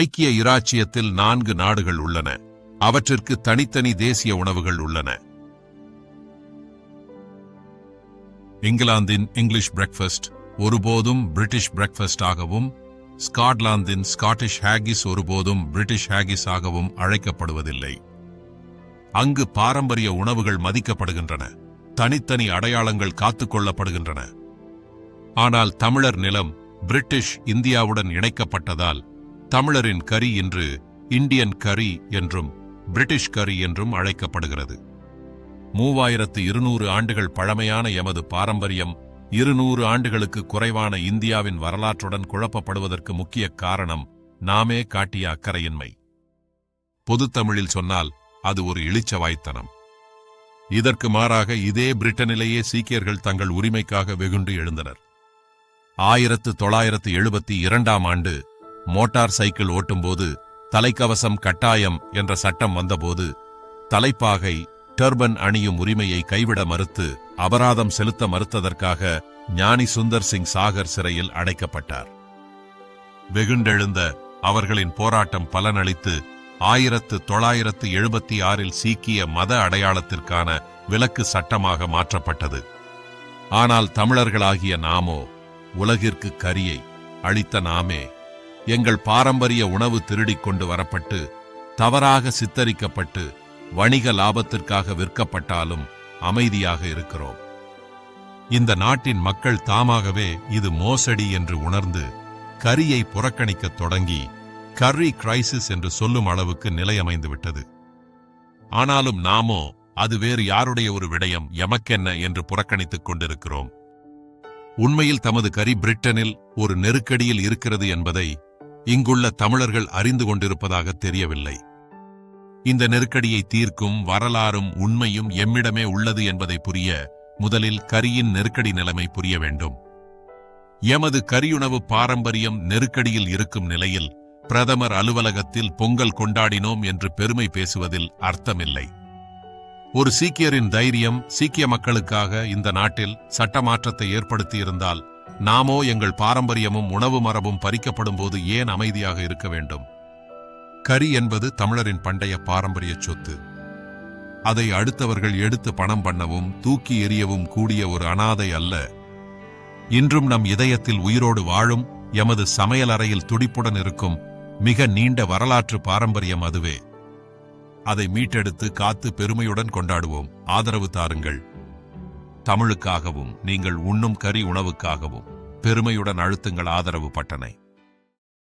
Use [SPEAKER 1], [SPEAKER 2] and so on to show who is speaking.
[SPEAKER 1] ஐக்கிய இராச்சியத்தில் நான்கு நாடுகள் உள்ளன. அவற்றிற்கு தனித்தனி தேசிய உணவுகள் உள்ளன. இங்கிலாந்தின் இங்கிலீஷ் பிரேக்ஃபாஸ்ட் ஒருபோதும் பிரிட்டிஷ் பிரேக்ஃபாஸ்ட் ஆகவும் ஸ்காட்லாந்தின் ஸ்காட்டிஷ் ஹேகிஸ் ஒருபோதும் பிரிட்டிஷ் ஹேகிஸ் ஆகவும் அழைக்கப்படுவதில்லை. அங்கு பாரம்பரிய உணவுகள் மதிக்கப்படுகின்றன. தனித்தனி அடையாளங்கள் காத்துக்கொள்ளப்படுகின்றன ஆனால் தமிழர் நிலம் பிரிட்டிஷ் இந்தியாவுடன் இணைக்கப்பட்டதால் தமிழரின் கரி இன்று இந்தியன் கரி என்றும் பிரிட்டிஷ் கரி என்றும் அழைக்கப்படுகிறது. மூவாயிரத்து இருநூறு ஆண்டுகள் பழமையான எமது பாரம்பரியம் இருநூறு ஆண்டுகளுக்கு குறைவான இந்தியாவின் வரலாற்றுடன் குழப்பப்படுவதற்கு முக்கிய காரணம் நாமே காட்டிய அக்கறையின்மை. பொதுத்தமிழில் சொன்னால் அது ஒரு இளிச்சவாய்த்தனம் இதற்கு மாறாக இதே பிரிட்டனிலேயே சீக்கியர்கள் தங்கள் உரிமைக்காக வெகுண்டு எழுந்தனர். ஆயிரத்து தொள்ளாயிரத்து எழுபத்தி இரண்டாம் ஆண்டு மோட்டார் சைக்கிள் ஓட்டும்போது தலைக்கவசம் கட்டாயம் என்ற சட்டம் வந்தபோது தலைப்பாகை டர்பன் அணியும் உரிமையை கைவிட மறுத்து அபராதம் செலுத்த மறுத்ததற்காக ஞானி சுந்தர் சிங் சாகர் சிறையில் அடைக்கப்பட்டார். வெகுண்டெழுந்த அவர்களின் போராட்டம் பலனளித்து ஆயிரத்து தொள்ளாயிரத்து எழுபத்தி ஆறில் சீக்கிய மத அடையாளத்திற்கான விலக்கு சட்டமாக மாற்றப்பட்டது. ஆனால் தமிழர்களாகிய நாமோ உலகிற்கு கரியை அளித்த நாமே எங்கள் பாரம்பரிய உணவு திருடிக் கொண்டு வரப்பட்டு தவறாக சித்தரிக்கப்பட்டு வணிக லாபத்திற்காக விற்கப்பட்டாலும் அமைதியாக இருக்கிறோம். இந்த நாட்டின் மக்கள் தாமாகவே இது மோசடி என்று உணர்ந்து கரியை புறக்கணிக்கத் தொடங்கி கர்ரி கிரைசிஸ் என்று சொல்லும் அளவுக்கு நிலையமைந்து விட்டது ஆனாலும் நாமோ அது வேறு யாருடைய ஒரு விடயம் எமக்கென்ன என்று புறக்கணித்துக் கொண்டிருக்கிறோம். உண்மையில் தமது கரி பிரிட்டனில் ஒரு நெருக்கடியில் இருக்கிறது என்பதை இங்குள்ள தமிழர்கள் அறிந்து கொண்டிருப்பதாக தெரியவில்லை. இந்த நெருக்கடியை தீர்க்கும் வரலாறும் உண்மையும் எம்மிடமே உள்ளது என்பதை புரிய முதலில் கரியின் நெருக்கடி நிலைமை புரிய வேண்டும். எமது கரியுணவு பாரம்பரியம் நெருக்கடியில் இருக்கும் நிலையில் பிரதமர் அலுவலகத்தில் பொங்கல் கொண்டாடினோம் என்று பெருமை பேசுவதில் அர்த்தமில்லை. ஒரு சீக்கியரின் தைரியம் சீக்கிய மக்களுக்காக இந்த நாட்டில் சட்ட மாற்றத்தை ஏற்படுத்தியிருந்தால் நாமோ எங்கள் பாரம்பரியமும் உணவு மரபும் பறிக்கப்படும் போது ஏன் அமைதியாக இருக்க வேண்டும்? கரி என்பது தமிழரின் பண்டைய பாரம்பரிய சொத்து. அதை அடுத்தவர்கள் எடுத்து பணம் பண்ணவும் தூக்கி எறியவும் கூடிய ஒரு அனாதை அல்ல. இன்றும் நம் இதயத்தில் உயிரோடு வாழும் எமது சமையலறையில் துடிப்புடன் இருக்கும் மிக நீண்ட வரலாற்று பாரம்பரியம் அதுவே. அதை மீட்டெடுத்து காத்து பெருமையுடன் கொண்டாடுவோம். ஆதரவு தாருங்கள். தமிழுக்காகவும் நீங்கள் உண்ணும் கறி உணவுக்காகவும் பெருமையுடன் அழுத்துங்கள் ஆதரவு பட்டனை.